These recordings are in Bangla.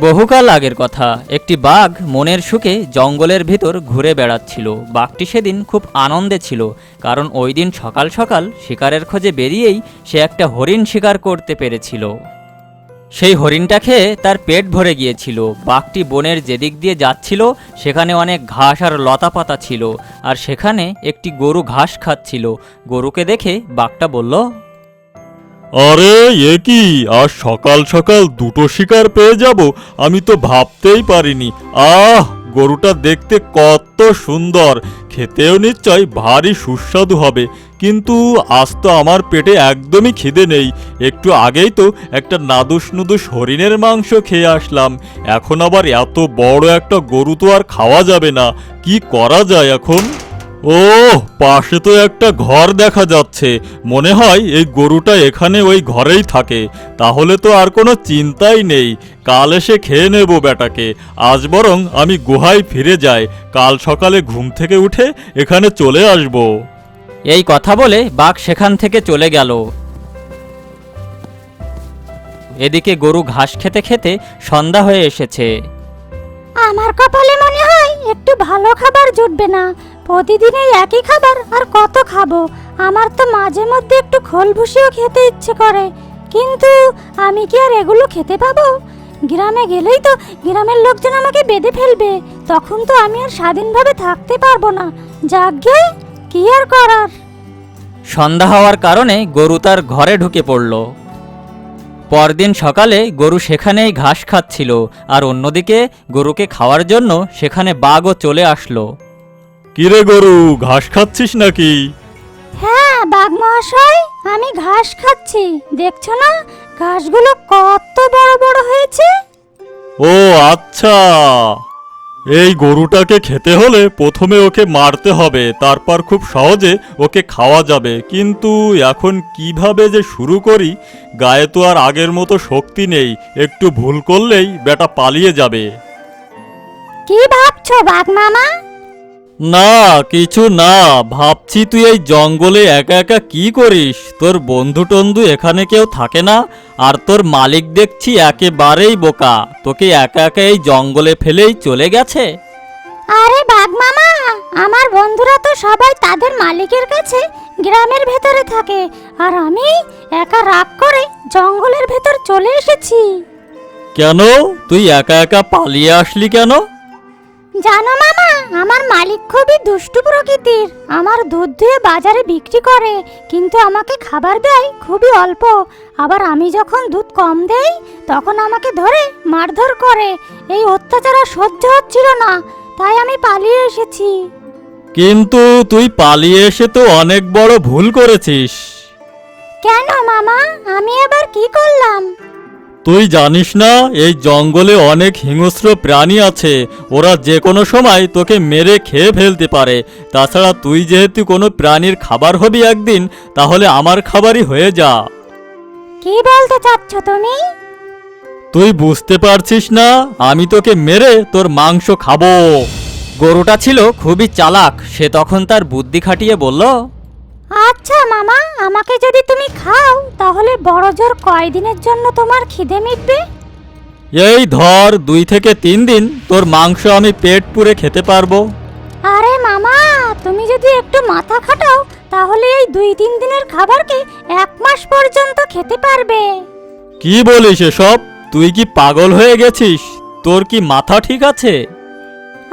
বহুকাল আগের কথা। একটি বাঘ মনের সুখে জঙ্গলের ভিতর ঘুরে বেড়াচ্ছিল। বাঘটি সেদিন খুব আনন্দে ছিল, কারণ ওই দিন সকাল সকাল শিকারের খোঁজে বেরিয়েই সে একটা হরিণ শিকার করতে পেরেছিল। সেই হরিণটা খেয়ে তার পেট ভরে গিয়েছিল। বাঘটি বনের যেদিক দিয়ে যাচ্ছিল, সেখানে অনেক ঘাস আর লতা পাতা ছিল, আর সেখানে একটি গরু ঘাস খাচ্ছিল। গরুকে দেখে বাঘটা বলল আরে, এ কি? আজ সকাল সকাল দুটো শিকার পেয়ে যাব, আমি তো ভাবতেই পারিনি। আহ, গরুটা দেখতে কত সুন্দর। খেতেও নিশ্চয় ভারী সুস্বাদু হবে। কিন্তু আজ তো আমার পেটে একদমই খিদে নেই। একটু আগেই তো একটা নাদুস নুদুস হরিণের মাংস খেয়ে আসলাম। এখন আবার এত বড় একটা গরু তো আর খাওয়া যাবে না। কি করা যায় এখন? ও পাশে তো একটা ঘর দেখা যাচ্ছে। মনে হয় এই গরুটা এখানে ওই ঘরেই থাকে। তাহলে তো আর কোনো চিন্তাই নেই। কাল এসে খেয়ে নেব বেটাকে। আজ বরং আমি গুহায় ফিরে যাই। কাল সকালে ঘুম থেকে উঠে এখানে চলে আসব। এই কথা বলে বাঘ সেখান থেকে চলে গেল। এদিকে গরু ঘাস খেতে খেতে সন্ধ্যা হয়ে এসেছে। আমার কপালে মনে হয় একটু ভালো খাবার জুটবে না। প্রতিদিন এই একই খাবার আর কত খাব? আমার তো মাঝে মধ্যে একটু খোল ভুষিও খেতে ইচ্ছে করে। কিন্তু আমি কি আর এগুলো খেতে পাবো? গ্রামে গেলেই তো গ্রামের লোকজন আমাকে বেঁধে ফেলবে। তখন তো আমি আর স্বাধীনভাবে থাকতে পারব না। যাগ্গে কি আর করার? সন্ধ্যা হওয়ার কারণে গরু তার ঘরে ঢুকে পড়ল। পরদিন সকালে গরু সেখানেই ঘাস খাচ্ছিল আর অন্যদিকে গরুকে খাওয়ার জন্য সেখানে বাঘও চলে আসলো। কিরে গরু ঘাস খাচ্ছিস নাকি? হ্যাঁ বাঘ মহাশয় আমি ঘাস খাচ্ছি। দেখছ না ঘাসগুলো কত বড় বড় হয়েছে? ও আচ্ছা। এই গরুটাকে খেতে হলে প্রথমে ওকে মারতে হবে তারপর খুব সহজে ওকে খাওয়া যাবে। কিন্তু এখন কীভাবে যে শুরু করি গায়ে তো আর আগের মতো শক্তি নেই। একটু ভুল করলেই বেটা পালিয়ে যাবে। কি ভাবছ বাঘ মামা না কিছু না ভাবছি তুই এই জঙ্গলে একা একা কি করিস? তোর বন্ধু টন্ধু এখানে কেউ থাকে না আর তোর মালিক দেখছি একেবারেই বোকা। তোকে একা একা এই জঙ্গলে ফেলেই চলে গেছে। আরে বাঘ মামা আমার বন্ধুরা তো সবাই তাদের মালিকের কাছে গ্রামের ভেতরে থাকে আর আমি একা রাগ করে জঙ্গলের ভেতর চলে এসেছি। কেন? তুই একা একা পালিয়ে আসলি কেন? জানো মামা আমার মালিক খুবই দুষ্টু প্রকৃতির। আমার দুধ ধুয়ে বাজারে বিক্রি করে কিন্তু আমাকে খাবার দেয় খুবই অল্প। আবার আমি যখন দুধ কম দেই তখন আমাকে ধরে মারধর করে। এই অত্যাচার আর সহ্য হচ্ছিল না তাই আমি পালিয়ে এসেছি। কিন্তু তুই পালিয়ে এসে তো অনেক বড় ভুল করেছিস। কেন মামা? তুই জানিস না এই জঙ্গলে অনেক হিংস্র প্রাণী আছে। ওরা যে কোনো সময় তোকে মেরে খেয়ে ফেলতে পারে। তাছাড়া তুই যেহেতু কোনো প্রাণীর খাবার হবি একদিন তাহলে আমার খাবারই হয়ে যা। কি বলতে চাচ্ছ তুমি? তুই বুঝতে পারছিস না আমি তোকে মেরে তোর মাংস খাব। গরুটা ছিল খুবই চালাক সে তখন তার বুদ্ধি খাটিয়ে বলল আচ্ছা মামা আমাকে যদি তুমি খাও তাহলে বড় জোর কয়দিনের জন্য তোমার খিদে মিটবে? এই ধর দুই থেকে তিন দিন তোর মাংস আমি পেট পুরে খেতে পারব। আরে মামা তুমি যদি একটু মাথা খাটাও তাহলে এই দুই তিন দিনের খাবারকে এক মাস পর্যন্ত খেতে পারবে। কি বলিস এসব? তুই কি পাগল হয়ে গেছিস? তোর কি মাথা ঠিক আছে?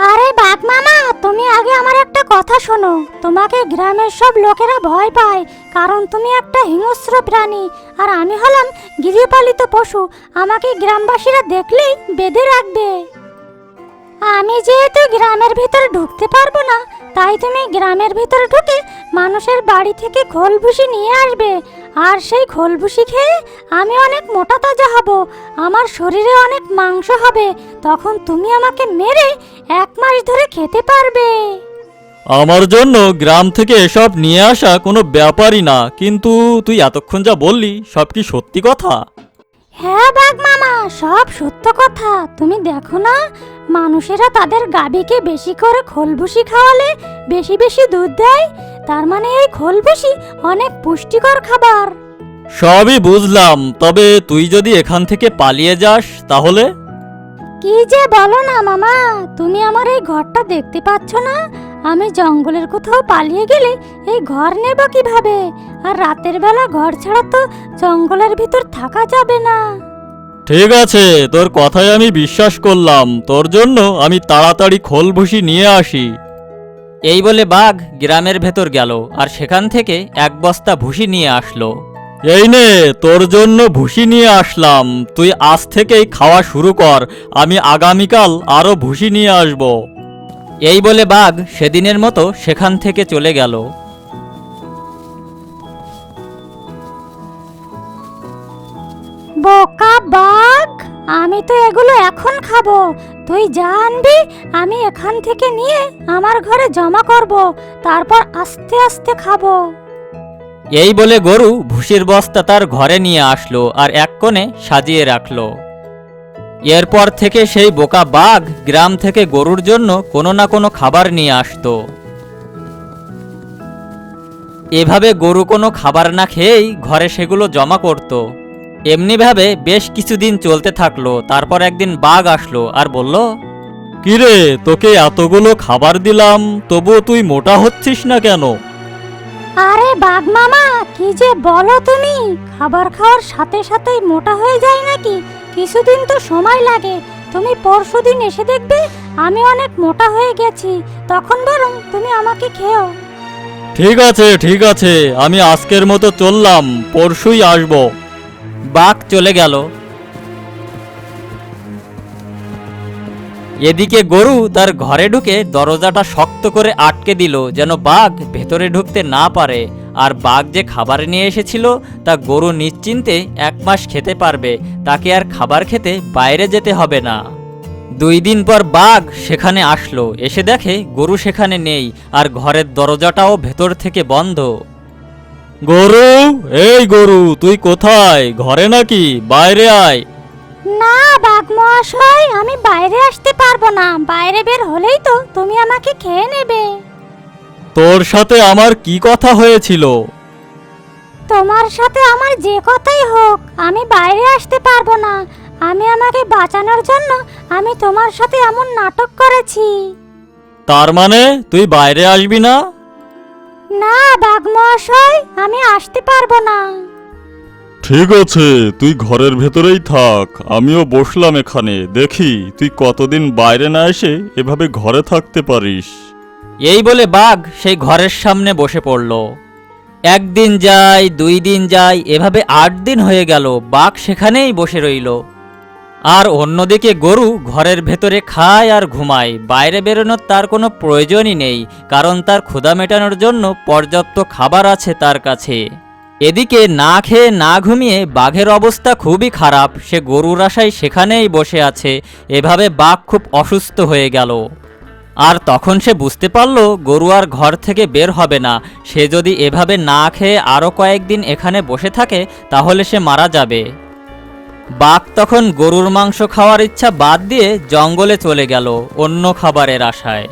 আরে বাঘ মামা তুমি আগে আমার একটা কথা শোনো। তোমাকে গ্রামের সব লোকেরা ভয় পায়, কারণ তুমি একটা হিংস্র প্রাণী। আর আমি হলাম গৃহপালিত পশু, আমাকে গ্রামবাসীরা দেখলেই বেঁধে রাখবে। আমি যেহেতু গ্রামের ভিতরে ঢুকতে পারব না, তাই তুমি গ্রামের ভিতরে ঢুকে মানুষের বাড়ি থেকে খোলভুসি নিয়ে আসবে। আর সেই খোলভুসি খেয়ে আমি অনেক মোটা তাজা হব, আমার শরীরে অনেক মাংস হবে, তখন তুমি আমাকে মেরে এক মাস ধরে খেতে পারবে। আমার জন্য গ্রাম থেকে এসব নিয়ে আসা কোনো ব্যাপারই না কিন্তু তুই এতক্ষণ যা বললি সব কি সত্যি কথা? হ্যাঁ বাঘ মামা সব সত্য কথা। তুমি দেখো না মানুষেরা তাদের গাভীকে বেশি করে খোলভুসি খাওয়ালে বেশি বেশি দুধ দেয় তার মানে এই খোলভুসি অনেক পুষ্টিকর খাবার। সবই বুঝলাম তবে তুই যদি এখান থেকে পালিয়ে যাস তাহলে? কি যে বলো না মামা? তুমি আমার এই ঘরটা দেখতে পাচ্ছ না? আমি জঙ্গলের কোথাও পালিয়ে গেলে এই ঘর নেব কীভাবে? আর রাতের বেলা ঘর ছাড়া তো জঙ্গলের ভিতর থাকা যাবে না। ঠিক আছে তোর কথায় আমি বিশ্বাস করলাম। তোর জন্য আমি তাড়াতাড়ি খোল ভুসি নিয়ে আসি। এই বলে বাঘ গ্রামের ভেতর গেল আর সেখান থেকে এক বস্তা ভুসি নিয়ে আসলো। এই নে, তোর জন্য ভুসি নিয়ে আসলাম। তুই আজ থেকেই খাওয়া শুরু কর, আমি আগামীকাল আরও ভুসি নিয়ে আসব। এই বলে বাঘ সেদিনের মতো সেখান থেকে চলে গেল। বোকা বাঘ, আমি তো এগুলো এখন খাব। তুই যা আনবি আমি এখান থেকে নিয়ে আমার ঘরে জমা করব, তারপর আস্তে আস্তে খাব। এই বলে গরু ভুসির বস্তা তার ঘরে নিয়ে আসলো আর এক কোণে সাজিয়ে রাখল। এরপর থেকে সেই বোকা বাঘ গ্রাম থেকে গরুর জন্য কোনো না কোনো খাবার নিয়ে আসতো। এভাবে গরু কোনো খাবার না খেয়েই ঘরে সেগুলো জমা করত। এমনিভাবে বেশ কিছুদিন চলতে থাকল, তারপর একদিন বাঘ আসলো আর বলল, কিরে, তোকে এতগুলো খাবার দিলাম, তবুও তুই মোটা হচ্ছিস না কেন? আরে বাঘ মামা কি যে বলো তুমি? খাবার খাওয়ার সাথে সাথেই মোটা হয়ে যায় নাকি? কিছুদিন তো সময় লাগে। তুমি পরশুদিন এসে দেখবে আমি অনেক মোটা হয়ে গেছি। তখন বরং তুমি আমাকে খেও। ঠিক আছে ঠিক আছে। আমি আজকের মতো চললাম। পরশুই আসব। বাঘ চলে গেল। এদিকে গরু তার ঘরে ঢুকে দরজাটা শক্ত করে আটকে দিল যেন বাঘ ভেতরে ঢুকতে না পারে। আর বাঘ যে খাবার নিয়ে এসেছিল তা গরু নিশ্চিন্তে এক মাস খেতে পারবে। তাকে আর খাবার খেতে বাইরে যেতে হবে না। দুই দিন পর বাঘ সেখানে আসলো। এসে দেখে গরু সেখানে নেই আর ঘরের দরজাটাও ভেতর থেকে বন্ধ। গরু এই গরু তুই কোথায়? ঘরে নাকি? বাইরে আয়। না বাঘ মহাশয় আমি বাইরে আসতে না বাইরে বের হলেই তো তুমি আমাকে খেয়ে নেবে। তোর সাথে আমার কি কথা হয়েছিল? তোমার সাথে আমার যে কথাই হোক আমি বাইরে আসতে পারব না। আমি আমাকে বাঁচানোর জন্য আমি তোমার সাথে এমন নাটক করেছি। তার মানে তুই বাইরে আসবি না? না বাঘ মহাশয় আমি আসতে পারব না। ঠিক আছে, তুই ঘরের ভেতরেই থাক, আমিও বসলাম এখানে, দেখি তুই কতদিন বাইরে না এসে এভাবে ঘরে থাকতে পারিস। এই বলে বাঘ সেই ঘরের সামনে বসে পড়ল। একদিন যায়, দুই দিন যায়, এভাবে আট দিন হয়ে গেল, বাঘ সেখানেই বসে রইল। আর অন্যদিকে গরু ঘরের ভেতরে খায় আর ঘুমায়, বাইরে বেরোনোর তার কোনো প্রয়োজনই নেই, কারণ তার ক্ষুধা মেটানোর জন্য পর্যাপ্ত খাবার আছে তার কাছে। এদিকে না খেয়ে না ঘুমিয়ে বাঘের অবস্থা খুবই খারাপ। সে গরুর আশায় সেখানেই বসে আছে। এভাবে বাঘ খুব অসুস্থ হয়ে গেল। আর তখন সে বুঝতে পারল, গরু আর ঘর থেকে বের হবে না। সে যদি এভাবে না খেয়ে আরও কয়েকদিন এখানে বসে থাকে, তাহলে সে মারা যাবে। বাঘ তখন গরুর মাংস খাওয়ার ইচ্ছা বাদ দিয়ে জঙ্গলে চলে গেল, অন্য খাবারের আশায়।